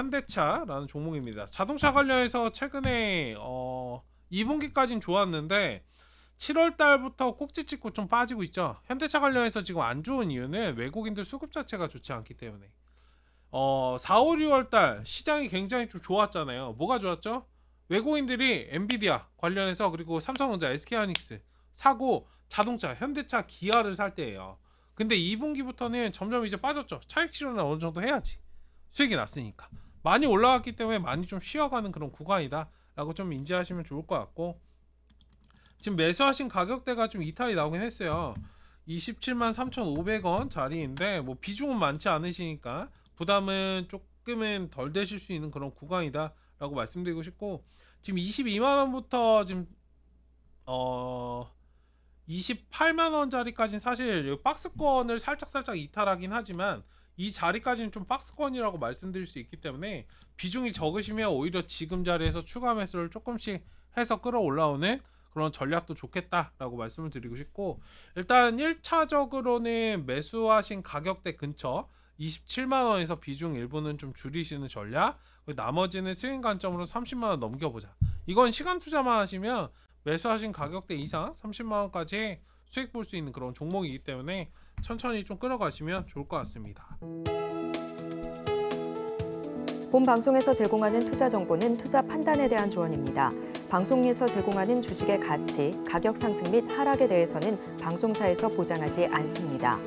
현대차라는 종목입니다. 자동차 관련해서 최근에 어 2분기까지는 좋았는데 7월 달부터 꼭지 찍고 좀 빠지고 있죠. 현대차 관련해서 지금 안 좋은 이유는 외국인들 수급 자체가 좋지 않기 때문에. 어 4, 5, 6월 달 시장이 굉장히 좀 좋았잖아요. 뭐가 좋았죠? 외국인들이 엔비디아 관련해서 그리고 삼성전자, SK하이닉스 사고 자동차, 현대차, 기아를 살 때예요. 근데 2분기부터는 점점 이제 빠졌죠. 차익 실현을 어느 정도 해야지. 수익이 났으니까. 많이 올라왔기 때문에 많이 좀 쉬어가는 그런 구간이다라고 좀 인지하시면 좋을 것 같고 지금 매수하신 가격대가 좀 이탈이 나오긴 했어요. 27만 3,500원 자리인데 뭐 비중은 많지 않으시니까 부담은 조금은 덜 되실 수 있는 그런 구간이다라고 말씀드리고 싶고 지금 22만 원부터 지금 어 28만 원짜리까지는 사실 이 박스권을 살짝 살짝 이탈하긴 하지만 이 자리까지는 좀 박스권이라고 말씀드릴 수 있기 때문에 비중이 적으시면 오히려 지금 자리에서 추가 매수를 조금씩 해서 끌어올라오는 그런 전략도 좋겠다라고 말씀을 드리고 싶고 일단 1차적으로는 매수하신 가격대 근처 27만 원에서 비중 일부는 좀 줄이시는 전략 나머지는 스윙 관점으로 30만 원 넘겨보자. 이건 시간 투자만 하시면 매수하신 가격대 이상 30만 원까지 수익 볼 수 있는 그런 종목이기 때문에 천천히 좀 끌어가시면 좋을 것 같습니다. 본 방송에서 제공하는 투자 정보는 투자 판단에 대한 조언입니다. 방송에서 제공하는 주식의 가치, 가격 상승 및 하락에 대해서는 방송사에서 보장하지 않습니다.